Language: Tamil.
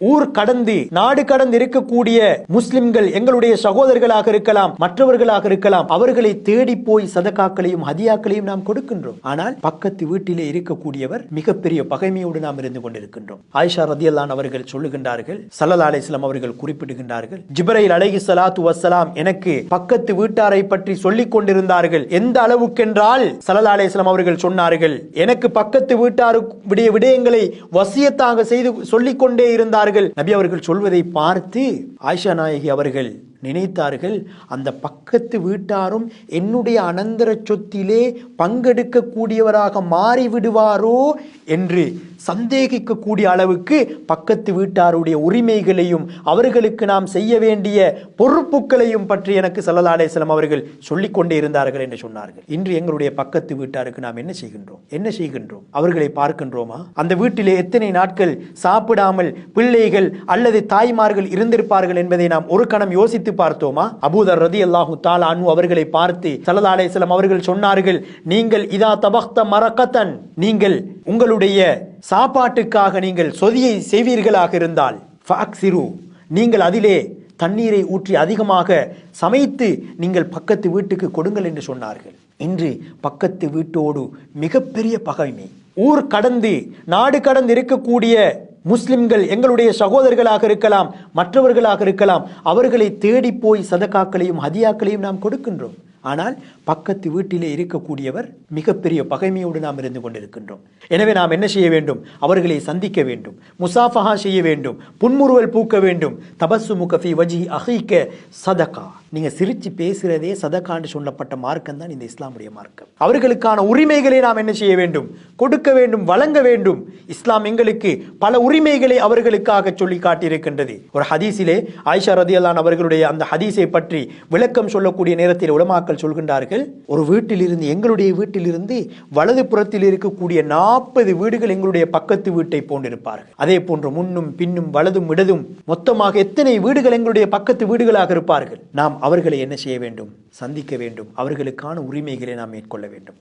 ஊர் கடந்து நாடு கடந்து இருக்கக்கூடிய முஸ்லிம்கள் எங்களுடைய சகோதரர்களாக இருக்கலாம் மற்றவர்களாக இருக்கலாம் அவர்களை தேடி போய் சதக்காக்களையும் ஹதியாக்களையும் நாம் கொடுக்கின்றோம். ஆனால் பக்கத்து வீட்டிலே இருக்கக்கூடியவர் மிகப்பெரிய பகைமையோடு நாம் இருந்து கொண்டிருக்கின்றோம். ஆயிஷா ரதியல்லான் அவர்கள் சொல்லுகின்றார்கள் சல்லா அலிஸ்லாம் அவர்கள் குறிப்பிடுகின்றார்கள் ஜிப்ரைல் அழகி சலாத்து வசலாம் எனக்கு பக்கத்து வீட்டாரை பற்றி சொல்லிக் கொண்டிருந்தார்கள். எந்த அளவுக்கென்றால் சல்லா அலிஸ்லாம் அவர்கள் சொன்னார்கள் எனக்கு பக்கத்து வீட்டாரு விடைய விடயங்களை வசியத்தாக செய்து சொல்லிக் கொண்டே இருந்தார்கள். நபி அவர்கள் சொல்வதை பார்த்து ஆயிஷா நாயகி அவர்கள் நினைத்தார்கள். அந்த பக்கத்து வீட்டாரும் என்னுடைய அனந்தர சொத்திலே பங்கெடுக்கக்கூடியவராக மாறிவிடுவாரோ என்று சந்தேகிக்கக்கூடிய அளவுக்கு பக்கத்து வீட்டாருடைய உரிமைகளையும் அவர்களுக்கு நாம் செய்ய வேண்டிய பொறுப்புகளையும் பற்றி எனக்கு சல்லல்லா அலைஹிஸ்ஸலாம் அவர்கள் சொல்லிக் கொண்டே இருந்தார்கள் என்று சொன்னார்கள். இன்று எங்களுடைய பக்கத்து வீட்டாருக்கு நாம் என்ன செய்கின்றோம்? என்ன செய்கின்றோம்? அவர்களை பார்க்கின்றோமா? அந்த வீட்டிலே எத்தனை நாட்கள் சாப்பிடாமல் பிள்ளைகள் அல்லது தாய்மார்கள் இருந்திருப்பார்கள் என்பதை நாம் ஒரு கணம் யோசித்து பார்த்தோமா? அபூதர் ரதி அல்லாஹு தாலா அனு அவர்களை பார்த்து சல்லல்லா அலைஹிஸ்ஸலாம் அவர்கள் சொன்னார்கள் நீங்கள் இதா தபக்த மரக்கத்தன் நீங்கள் உங்களுடைய சாப்பாட்டுக்காக நீங்கள் சொதியை செய்வீர்களாக இருந்தால் நீங்கள் அதிலே தண்ணீரை ஊற்றி அதிகமாக சமைத்து நீங்கள் பக்கத்து வீட்டுக்கு கொடுங்கள் என்று சொன்னார்கள். இன்று பக்கத்து வீட்டோடு மிகப்பெரிய பகைமை. ஊர் கடந்து நாடு கடந்து இருக்கக்கூடிய முஸ்லிம்கள் எங்களுடைய சகோதரர்களாக இருக்கலாம் மற்றவர்களாக இருக்கலாம் அவர்களை தேடி போய் சதக்காக்களையும் ஹதியாக்களையும் நாம் கொடுக்கின்றோம். ஆனால் பக்கத்து வீட்டிலே இருக்கக்கூடியவர் மிகப்பெரிய பகைமையோடு நாம் இருந்து கொண்டிருக்கின்றோம். எனவே நாம் என்ன செய்ய வேண்டும்? அவர்களை சந்திக்க வேண்டும். முசாஃபஹா செய்ய வேண்டும். புன்முறுவல் பூக்க வேண்டும். தபசு முகஃபி வஜி அஹீக்க சதகா. நீங்கள் சிரிச்சு பேசுகிறதே சதகான்னு சொல்லப்பட்ட மார்க்கம் தான் இந்த இஸ்லாமுடைய மார்க்கம். அவர்களுக்கான உரிமைகளை நாம் என்ன செய்ய வேண்டும்? கொடுக்க வேண்டும் வழங்க வேண்டும். இஸ்லாம் எங்களுக்கு பல உரிமைகளை அவர்களுக்காக சொல்லி காட்டியிருக்கின்றது. ஒரு ஹதீஸிலே ஆயிஷா ரதியல்லான் அவர்களுடைய அந்த ஹதீஸை பற்றி விளக்கம் சொல்லக்கூடிய நேரத்தில் உலமாக்கல் சொல்கின்றார்கள் ஒரு வீட்டிலிருந்து எங்களுடைய வீட்டிலிருந்து வலது புறத்தில் இருக்கக்கூடிய நாற்பது வீடுகள் எங்களுடைய பக்கத்து வீட்டை போன்றிருப்பார்கள். அதே போன்று முன்னும் பின்னும் வலதும் இடதும் மொத்தமாக எத்தனை வீடுகள் எங்களுடைய பக்கத்து வீடுகளாக இருப்பார்கள்? நாம் அவர்களை என்ன செய்ய வேண்டும்? சந்திக்க வேண்டும். அவர்களுக்கான உரிமைகளை நாம் மேற்கொள்ள வேண்டும்.